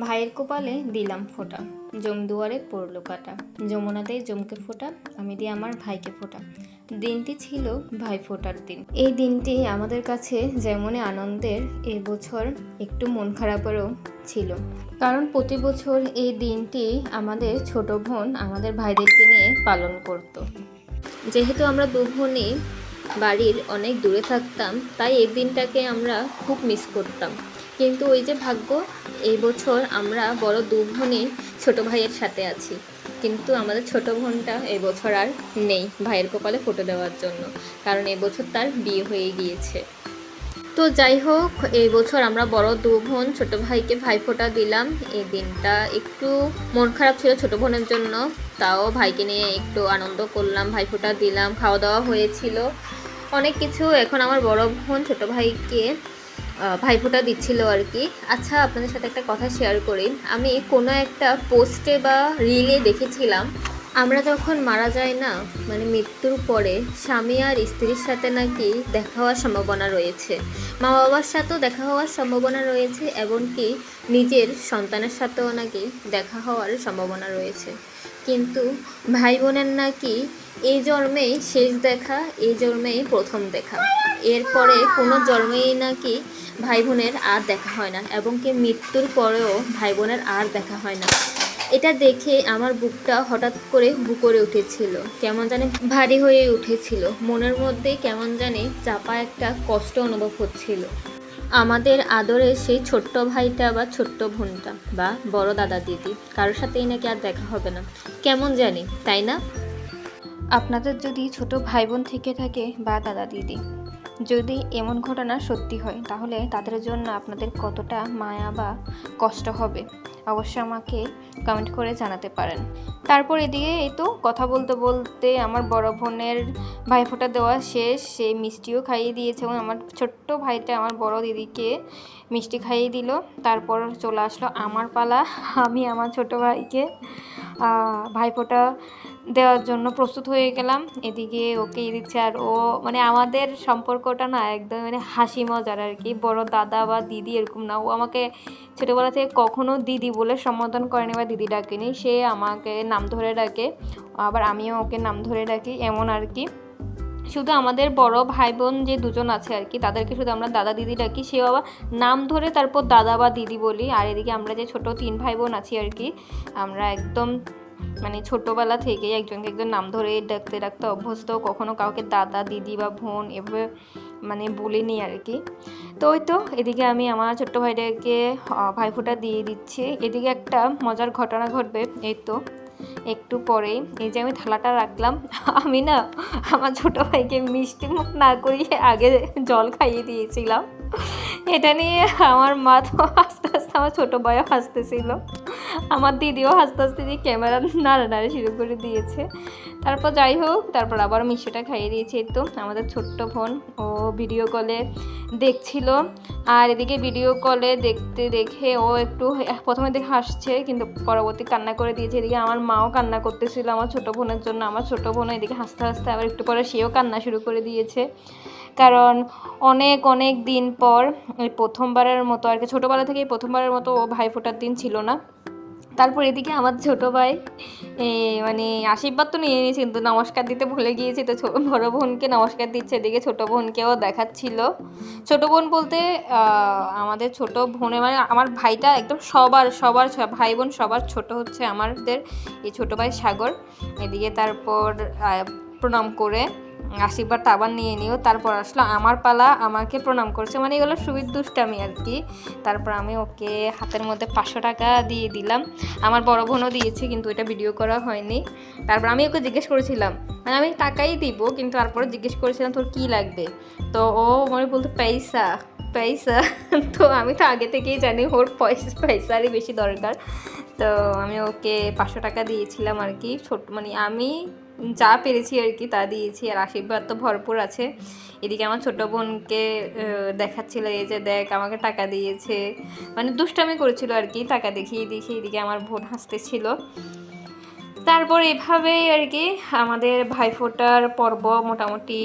ভাইয়ের কপালে দিলাম ফোঁটা, জম দুয়ারে পড়ল কাটা। যমুনা দেয় জমকে ফোঁটা, আমি দিই আমার ভাইকে ফোঁটা। দিনটি ছিল ভাই ফোঁটার দিন। এই দিনটি আমাদের কাছে যেমনই আনন্দের এবছর একটু মন খারাপেরও ছিল। কারণ প্রতি বছর এই দিনটি আমাদের ছোট বোন আমাদের ভাইদেরকে নিয়ে পালন করত। যেহেতু আমরা দু বোনই বাড়ির অনেক দূরে থাকতাম, তাই এই দিনটাকে আমরা খুব মিস করতাম। কিন্তু ওই যে ভাগ্য, এই বছর আমরা বড় দু বোনই ছোট ভাইয়ের সাথে আছি। কিন্তু আমাদের ছোট বোনটা এই বছর আর নেই ভাইয়ের কপালে ফোটো দেওয়ার জন্য, কারণ এই বছর তার বিয়ে হয়ে গিয়েছে। তো যাই হোক, এই বছর আমরা বড় দু বোন ছোট ভাইকে ভাইফোঁটা দিলাম। এই দিনটা একটু মন খারাপ ছিল ছোট বোনের জন্য, তাও ভাইকে নিয়ে একটু আনন্দ করলাম, ভাইফোঁটা দিলাম, খাওয়া দাওয়া হয়েছিল। অনেক কিছু, এখন আমার বড় বোন ছোট ভাইকে ভাইফোঁটা দিচ্ছিল আর কি। আচ্ছা আপনাদের সাথে একটা কথা শেয়ার করি। আমি কোনো একটা পোস্টে বা রিলে দেখেছিলাম আমরা যখন মারা যাই না মানে মৃত্যুর পরে স্বামী আর স্ত্রীর সাথে নাকি দেখা হওয়ার সম্ভাবনা রয়েছে। মা বাবার সাথেও দেখা হওয়ার সম্ভাবনা রয়েছে, এমনকি নিজের সন্তানের সাথেও নাকি দেখা হওয়ার সম্ভাবনা রয়েছে। কিন্তু ভাই বোনের নাকি এই জন্মেই শেষ দেখা, এই জন্মেই প্রথম দেখা। এরপরে কোনো জন্মেই নাকি ভাই বোনের আর দেখা হয় না এবং কি মৃত্যুর পরেও ভাই বোনের আর দেখা হয় না। এটা দেখে আমার বুকটা হঠাৎ করে বুকরে উঠেছিল। কেমন জানি ভারী হয়ে উঠেছিল। মনের মধ্যে কেমন জানি চাপা একটা কষ্ট অনুভব হচ্ছিল। আমাদের আদরের সেই ছোট্ট ভাইটা বা ছোট্ট বোনটা বা বড় দাদা দিদি, কারোর সাথেই নাকি আর দেখা হবে না। কেমন জানি, তাই না? আপনাদের যদি ছোট ভাই বোন থেকে থাকে বা দাদা দিদি যদি এমন ঘটনা সত্যি হয়, তাহলে তাদের জন্য আপনাদের কতটা মায়া বা কষ্ট হবে? অবশ্যই আমাকে কমেন্ট করে জানাতে পারেন। তারপর এদিকে এই তো কথা বলতে বলতে আমার বড় বোনের ভাইফোঁটা দেওয়া শেষ। সে মিষ্টিও খাইয়ে দিয়েছে এবং আমার ছোট্ট ভাইটা আমার বড় দিদিকে মিষ্টি খাইয়ে দিল। তারপর চলে আসলো আমার পালা। আমি আমার ছোট ভাইকে ভাইফোঁটা দেওয়ার জন্য প্রস্তুত হয়ে গেলাম। এদিকে ওকে দিচ্ছে আর ও মানে আমাদের সম্পর্কটা না একদম মানে হাসি মজার আর কি। বড় দাদা বা দিদি এরকম না। ও আমাকে ছোটোবেলা থেকে কখনো দিদি বলে সম্বোধন করেনি বা দিদি ডাকেনি। সে আমাকে নাম ধরে ডাকে। আবার আমিও ওকে নাম ধরে ডাকি। এমন আর কি। শুধু আমাদের বড় ভাই বোন যে দুজন আছে আর কি, তাদেরকে শুধু আমরা দাদা দিদি ডাকি, সেও আবার নাম ধরে তারপর দাদা বা দিদি বলি। আর এদিকে আমরা যে ছোট তিন ভাই বোন আছি আর কি, আমরা একদম মানে ছোটোবেলা থেকেই একজনকে একজন নাম ধরে ডাকতে ডাকতে অভ্যস্ত, কখনো কাউকে দাদা, দিদি বা বোন এভাবে মানে বলিনি আর কি। তো ওই তো, এদিকে আমি আমার ছোট্ট ভাইটাকে ভাইফোঁটা দিয়ে দিচ্ছি। এদিকে একটা মজার ঘটনা ঘটবে, এই তো। একটু পরেই। এই যে আমি থালাটা রাখলাম, আমি না আমার ছোটো ভাইকে মিষ্টি মুখ না করিয়ে আগে জল খাইয়ে দিয়েছিলাম। এটা নিয়ে আমার মা তো আস্তে আস্তে আমার ছোটো ভাইও হাসতেছিল। আমার দিদিও হাসতে হাসতে দিয়ে ক্যামেরা নাড়া নাড়ে শুরু করে দিয়েছে। তারপর যাই হোক, তারপর আবার মিষ্টিটা খাইয়ে দিয়েছি। তো আমাদের ছোট্ট বোন, ও ভিডিও কলে দেখছিল। আর এদিকে ভিডিও কলে দেখতে দেখে ও একটু প্রথমে দেখে হাসছে, কিন্তু পরবর্তী কান্না করে দিয়েছে। এদিকে আমার মাও কান্না করতেছিল আমার ছোটো বোনের জন্য। আমার ছোটো বোন এদিকে হাসতে হাসতে আবার একটু পরে সেও কান্না শুরু করে দিয়েছে। কারণ অনেক অনেক দিন পর প্রথমবারের মতো, আর কি ছোটোবেলা থেকেই প্রথমবারের মতো ও ভাইফোঁটার দিন ছিল না। তারপর এদিকে আমার ছোটো ভাই মানে আশীর্বাদ তো নিয়ে নিয়েছে, কিন্তু নমস্কার দিতে ভুলে গিয়েছে, তো বড় বোনকে নমস্কার দিচ্ছে, এদিকে ছোটো বোনকেও দেখাচ্ছিল। ছোটো বোন বলতে আমাদের ছোটো বোনে মানে আমার ভাইটা একদম সবার সবার ভাই বোন সবার ছোট হচ্ছে আমাদের, এই ছোটো ভাই সাগর। এদিকে তারপর প্রণাম করে আশীর্বাদটা আবার নিয়ে নিও। তারপর আসলো আমার পালা, আমাকে প্রণাম করছে। মানে এগুলো সুবিধ দুষ্টামি আর কি। তারপর আমি ওকে হাতের মধ্যে পাঁচশো টাকা দিয়ে দিলাম। আমার বড় বোনও দিয়েছে, কিন্তু এটা ভিডিও করা হয়নি। তারপর আমি ওকে জিজ্ঞেস করেছিলাম মানে আমি টাকাই দিব, কিন্তু তারপরে জিজ্ঞেস করেছিলাম, তোর কী লাগবে? তো ও মনে বলতো, পয়সা পয়সা। তো আমি তো আগে থেকেই জানি, ওর পয়সা, পয়সারই বেশি দরকার। তো আমি ওকে পাঁচশো টাকা দিয়েছিলাম আর কি। ছোট মানে আমি যা পেরেছি আর কি তা দিয়েছি, আর আশীর্বাদ তো ভরপুর আছে। এদিকে আমার ছোট বোনকে দেখাচ্ছিলো, এই যে দেখ, আমাকে টাকা দিয়েছে। মানে দুষ্টামি করেছিল আর কি, টাকা দেখিয়ে দেখি এদিকে আমার বোন হাসতেছিল। তারপর এভাবেই আর কি আমাদের ভাইফোঁটার পর্ব মোটামুটি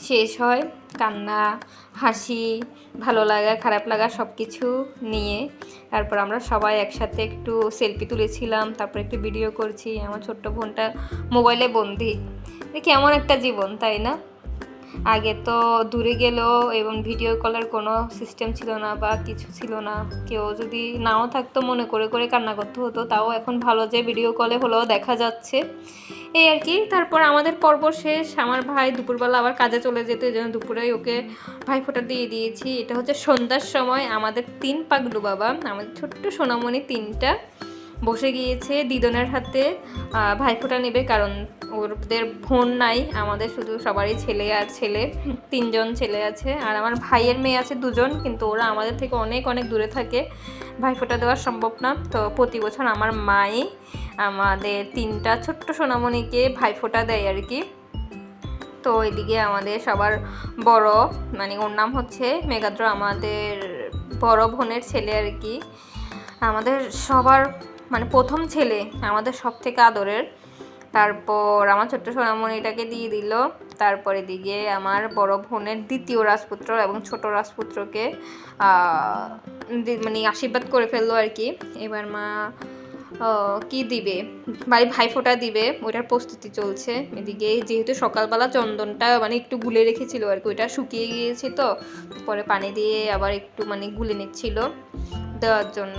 শেষ হয়। কান্না, হাসি, ভালো লাগা, খারাপ লাগা সব কিছু নিয়ে। তারপর আমরা সবাই একসাথে একটু সেলফি তুলেছিলাম, তারপর একটু ভিডিও করছি। আমার ছোট্ট বোনটা মোবাইলে বন্দি। কেমন একটা জীবন, তাই না? আগে তো দূরে গেলেও এবং ভিডিও কলের কোনো সিস্টেম ছিল না বা কিছু ছিল না। কেউ যদি নাও থাকতো, মনে করে করে কান্না করতে হতো, তাও এখন ভালো যে ভিডিও কলে হলেও দেখা যাচ্ছে। এই আর কি। তারপর আমাদের পর্ব শেষ। আমার ভাই দুপুরবেলা আবার কাজে চলে যেত, এই জন্য দুপুরেই ওকে ভাই ফোঁটা দিয়ে দিয়েছি। এটা হচ্ছে সন্ধ্যার সময়। আমাদের তিন পাগলু বাবা, আমাদের ছোট্ট সোনামণি তিনটা। বসে গিয়েছে দিদনের হাতে। ভাইফোঁটা নেবে কারণ ওদের বোন নাই, আমাদের শুধু সবারই ছেলে আর ছেলে, তিনজন ছেলে আছে। আর আমার ভাইয়ের মেয়ে আছে দুজন, কিন্তু ওরা আমাদের থেকে অনেক অনেক দূরে থাকে। ভাইফোঁটা দেওয়া সম্ভব না। তো প্রতি বছর আমার মাই আমাদের তিনটা ছোট্ট সোনামণিকে ভাইফোঁটা দেয় আর কি। তো এদিকে আমাদের সবার বড় মানে ওর নাম হচ্ছে মেঘাদ্র, আমাদের বড় বোনের ছেলে আর কি। আমাদের সবার মানে প্রথম ছেলে, আমাদের সব থেকে আদরের। তারপর আমার ছোট্ট সোনামণিটাকে দিয়ে দিল। তারপর এদিকে আমার বড় বোনের দ্বিতীয় রাজপুত্র এবং ছোট রাজপুত্রকে মানে আশীর্বাদ করে ফেলল আর কি। এবার মা কি দিবে? ভাই ভাইফোঁটা দিবে, ওইটার প্রস্তুতি চলছে। এদিকে যেহেতু সকালবেলা চন্দনটা মানে একটু গুলে রেখেছিল আর কি, ওইটা শুকিয়ে গিয়েছে তো, পরে পানি দিয়ে আবার একটু মানে গুলে নিচ্ছিল দেওয়ার জন্য।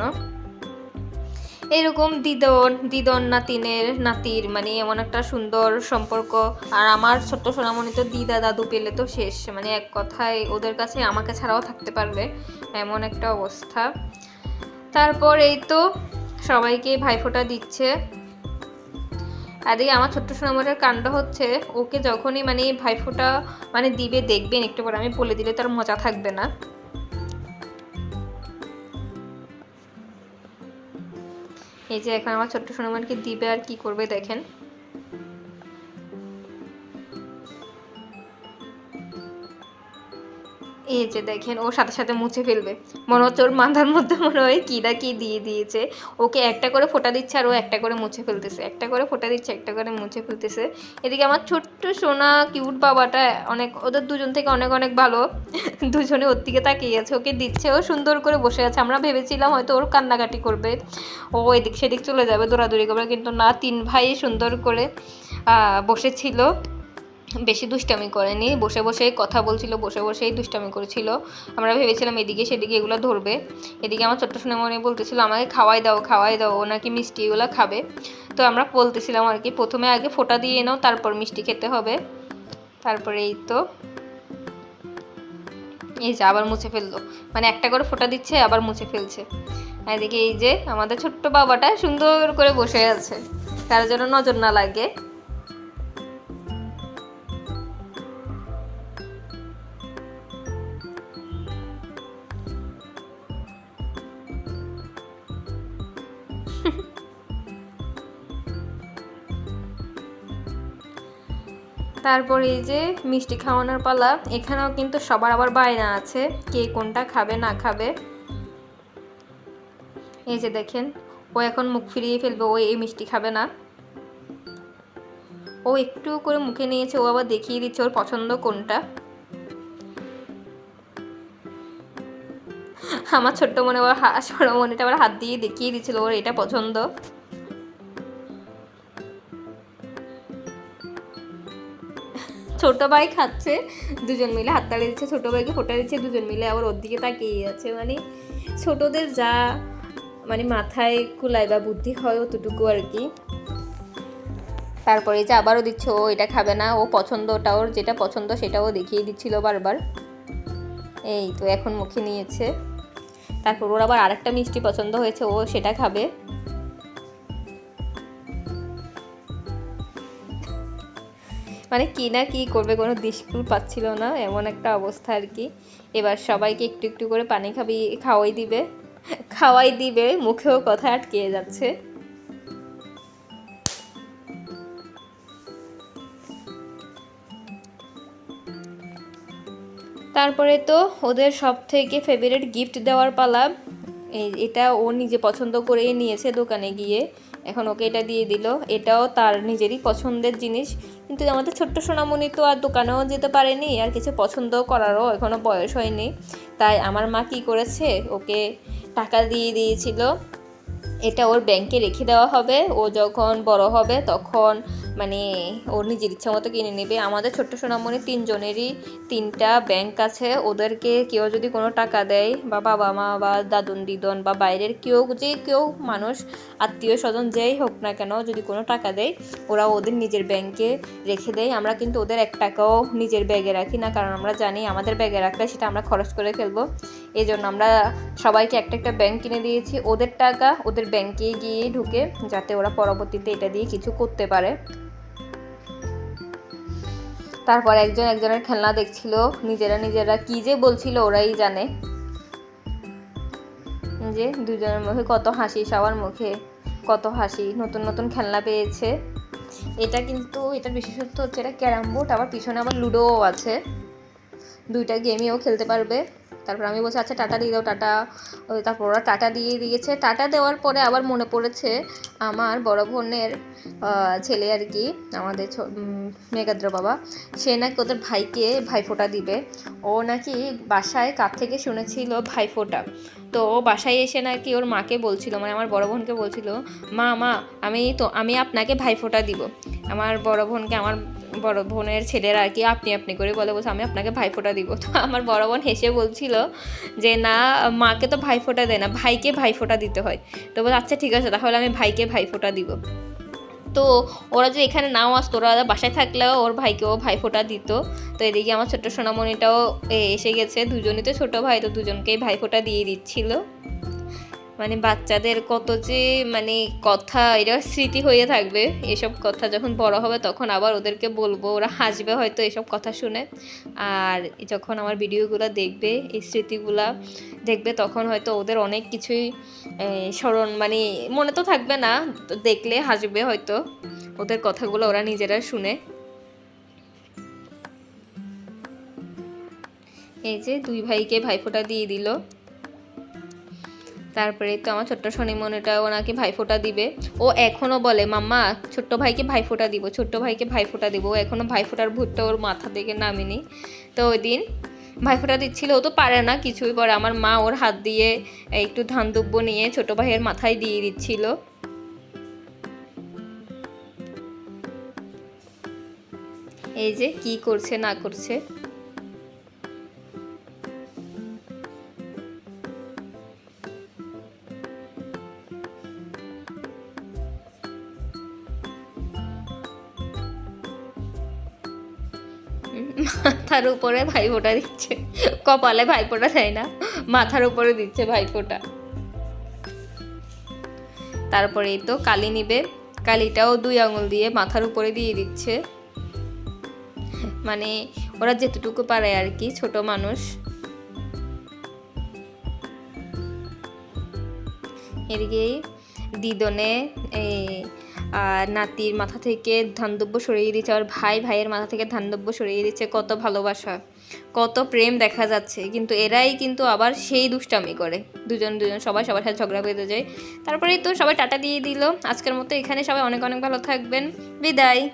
এরকম দিদন দিদন নাতিনের, নাতির মানে এমন একটা সুন্দর সম্পর্ক। আর আমার ছোট্ট সোনামণি তো দিদা, দাদু পেলে তো শেষ। মানে এক কথায় ওদের কাছে আমাকে ছাড়াও থাকতে পারবে, এমন একটা অবস্থা। তারপর এই তো সবাইকে ভাইফোঁটা দিচ্ছে। এদিকে আমার ছোট্ট সোনামণির কাণ্ড হচ্ছে, ওকে যখনই মানে ভাইফোঁটা মানে দিবে, দেখবেন একটু পরে, আমি বলে দিলে তার মজা থাকবে না। এই যে এখন আমার ছোট্ট সোনামানকে দিবে আর কি করবে দেখেন। এই যে দেখেন, ও সাথে সাথে মুছে ফেলবে। মনে হচ্ছে ওর মাথার মধ্যে মনে হয় কি না কি দিয়ে দিয়েছে। ওকে একটা করে ফোটা দিচ্ছে আর ও একটা করে মুছে ফেলতেছে। একটা করে ফোটা দিচ্ছে, একটা করে মুছে ফেলতেছে। এদিকে আমার ছোট্ট সোনা কিউট বাবাটা অনেক, ওদের দুজন থেকে অনেক অনেক ভালো। দুজনে ওর দিকে তাকিয়ে আছে, ওকে দিচ্ছে, ও সুন্দর করে বসে আছে। আমরা ভেবেছিলাম হয়তো ওর কান্নাকাটি করবে। ও এদিক সেদিক চলে যাবে দৌড়াদৌড়ি করবে, কিন্তু না, তিন ভাই সুন্দর করে বসেছিল। বেশি দুষ্টামি করেনি। বসে বসে কথা বলছিল, বসে বসেই দুষ্টামি করেছিল। আমরা ভেবেছিলাম এদিকে সেদিকে এগুলো ধরবে। এদিকে আমার ছোট্ট সোনামণি বলতেছিল, আমাকে খাওয়াই দাও খাওয়াই দাও, ও নাকি মিষ্টি এগুলো খাবে। তো আমরা বলতেছিলাম আর কি, প্রথমে আগে ফোঁটা দিয়ে নাও, তারপর মিষ্টি খেতে হবে। তারপরে এই তো, এই যে আবার মুছে ফেলল। মানে একটা করে ফোঁটা দিচ্ছে, আবার মুছে ফেলছে। এদিকে এই যে আমাদের ছোট্ট বাবাটা সুন্দর করে বসে আছে। কারও যেন নজর না লাগে। তারপর এই যে মিষ্টি খাওয়ানোর পালা, এখানেও কিন্তু সবার আবার বায়না আছে, কে কোনটা খাবে, না খাবে। এই যে দেখেন, ও এখন মুখ ফিরিয়ে ফেলবে, ও এই মিষ্টি খাবে না। ও একটু করে মুখে নিয়েছে, ও আবার দেখিয়ে দিচ্ছে ওর পছন্দ কোনটা। আমার ছোট্ট মনে আবার হা- ছোট মনেটা আবার হাত দিয়ে দেখিয়ে দিচ্ছিল, ওর এটা পছন্দ। ছোট ভাই খাচ্ছে, দুজন মিলে হাততালি দিচ্ছে, ছোট ভাইকে ফোটা দিচ্ছে, দুজন মিলে আবার ওর দিকে তাকিয়ে আছে। মানে ছোটদের যা মানে মাথায় কুলাই বা বুদ্ধি হয় অতটুকু আর কি। তারপরে যে আবারও দিচ্ছে, ও এটা খাবে না, ও পছন্দ ওটা ওর যেটা পছন্দ সেটাও দেখিয়ে দিচ্ছিল বারবার। এই তো এখন মুখে নিয়েছে। তারপর ওর আবার আরেকটা মিষ্টি পছন্দ হয়েছে, ও সেটা খাবে। মানে কি না কি করবে কোনো দিশকুল পাচ্ছিল না, এমন একটা অবস্থা আর কি। এবার সবাইকে একটু একটু করে পানি খাবি, খাওয়াই দিবে খাওয়াই দিবে, মুখেও কথা আটকে যাচ্ছে। তারপরে তো ওদের সব থেকে ফেভারিট গিফট দেওয়ার পালা। এটা ও নিজে পছন্দ করেই নিয়েছে দোকানে গিয়ে। এখন ওকে এটা দিয়ে দিল। এটাও তার নিজেরই পছন্দের জিনিস। কিন্তু আমাদের ছোট্ট সোনামণি তো আর দোকানেও যেতে পারেনি, আর কিছু পছন্দ করারও এখনও বয়স হয়নি। তাই আমার মা কী করেছে, ওকে টাকা দিয়ে দিয়েছিল। এটা ওর ব্যাংকে রেখে দেওয়া হবে। ও যখন বড় হবে তখন মানে ওর নিজের ইচ্ছা মতো কিনে নেবে। আমাদের ছোট্ট সোনামণি তিনজনেরই তিনটা ব্যাংক আছে। ওদেরকে কেউ যদি কোনো টাকা দেয় বা বাবা মা বা দাদুন, দিদন বা বাইরের কেউ, যে কেউ মানুষ, আত্মীয় স্বজন যেই হোক না কেন যদি কোনো টাকা দেয়, ওরা ওদের নিজের ব্যাংকে রেখে দেয়। আমরা কিন্তু ওদের এক টাকাও নিজের ব্যাগে রাখি না, কারণ আমরা জানি আমাদের ব্যাগে রাখলে সেটা আমরা খরচ করে ফেলব। এই জন্য আমরা সবাইকে একটা একটা ব্যাংক কিনে দিয়েছি। ওদের টাকা, ওদের ব্যাংকে গিয়ে ঢুকে যাতে ওরা পরবর্তীতে এটা দিয়ে কিছু করতে পারে। তারপর একজন একজনের খেলনা দেখছিল, নিজেরা নিজেরা কি যে বলছিল ওরাই জানে। যে দুজনের মুখে কত হাসি, সবার মুখে কত হাসি, নতুন নতুন খেলনা পেয়েছে। এটা কিন্তু এটার বিশেষত্ব হচ্ছে, এটা ক্যারাম বোর্ড, আবার পিছনে আবার লুডোও আছে। দুইটা গেমইও খেলতে পারবে। তারপর আমি বলছি আচ্ছা টাটা দিয়ে দাও, টাটা। তারপর ওরা টাটা দিয়ে দিয়েছে। টাটা দেওয়ার পরে আবার মনে পড়েছে আমার বড় বোনের ছেলে আর কি, আমাদের মেঘাদ্র বাবা। সে নাকি ওদের ভাইকে ভাইফোঁটা দিবে। ও নাকি বাসায় কার থেকে শুনেছিল ভাইফোঁটা? তো ও বাসায় এসে নাকি ওর মাকে বলছিল মানে আমার বড় বোনকে বলছিল, মা মা, আমি তো, আমি আপনাকে ভাইফোঁটা দিব। আমার বড় বোনকে আমার বড় বোনের ছেলেরা আর কি আপনি আপনি করে বলে বলছে, আমি আপনাকে ভাইফোঁটা দিব। তো আমার বড় বোন হেসে বলছিল যে, না, মাকে তো ভাইফোঁটা দেয় না, ভাইকে ভাইফোঁটা দিতে হয়। তো বলে আচ্ছা ঠিক আছে, তাহলে আমি ভাইকে ভাইফোঁটা দিব। তো ওরা যে এখানে নাও আসতো, ওরা বাসায় থাকলেও ওর ভাইকেও ভাইফোঁটা দিত। তো এদিকে আমার ছোট্ট সোনামণিটাও এসে গেছে, দুজনই তো ছোটো ভাই, তো দুজনকেই ভাইফোঁটা দিয়ে দিচ্ছিল। মানে বাচ্চাদের কত যে মানে কথা এটা স্মৃতি হয়ে থাকবে। এসব কথা যখন বড় হবে তখন আবার ওদেরকে বলব, ওরা হাসবে হয়তো এসব কথা শুনে। আর যখন আমার ভিডিওগুলো দেখবে, এই স্মৃতিগুলা দেখবে তখন হয়তো ওদের অনেক কিছুই স্মরণ মানে মনে তো থাকবে না দেখলে হাসবে হয়তো। ওদের কথাগুলো ওরা নিজেরা শুনে। এই যে দুই ভাইকে ভাইফোঁটা দিয়ে দিল। তারপরে তো আমার ছোট্ট শনিমনেটা ওনাকে ভাইফোঁটা দিবে। ও এখনও বলে, মাম্মা, ছোট্ট ভাইকে ভাইফোঁটা দিব, ছোট্ট ভাইকে ভাইফোঁটা দিব। এখনও ভাইফোঁটার ভূতটা ওর মাথা থেকে নামিনি। তো ওই দিন ভাইফোঁটা দিচ্ছিল, ও তো পারে না কিছুই পরে। আমার মা ওর হাত দিয়ে একটু ধান দুব্য নিয়ে ছোট ভাইয়ের মাথায় দিয়ে দিচ্ছিল। এই যে কি করছে, না করছে। মাথার উপরে ভাইফোঁটা দিচ্ছে। কপালে ভাইফোঁটা দেয় না, মাথার উপরে দিচ্ছে ভাইফোঁটা। তারপরে এই তো কালি নিবে। কালিটাও দুই আঙুল দিয়ে মাথার উপরে দিয়ে দিচ্ছে। মানে ওরা যেতটুকু পারে আর কি, ছোট মানুষ। এদিকে দিদনে এই নাতির মাথা থেকে ধান্দব্য সরিয়ে দিচ্ছে আর ভাই ভাইয়ের মাথা থেকে ধান্দব্য সরিয়ে দিচ্ছে কত ভালোবাসা, কত প্রেম দেখা যাচ্ছে। কিন্তু এরাই কিন্তু আবার সেই দুষ্টামি করে। দুজন দুজন সবাই সবার সাথে ঝগড়া বেঁধে যায়। তারপরেই তো সবাই টাটা দিয়ে দিল। আজকের মতো এখানে সবাই অনেক অনেক ভালো থাকবেন। বিদায়।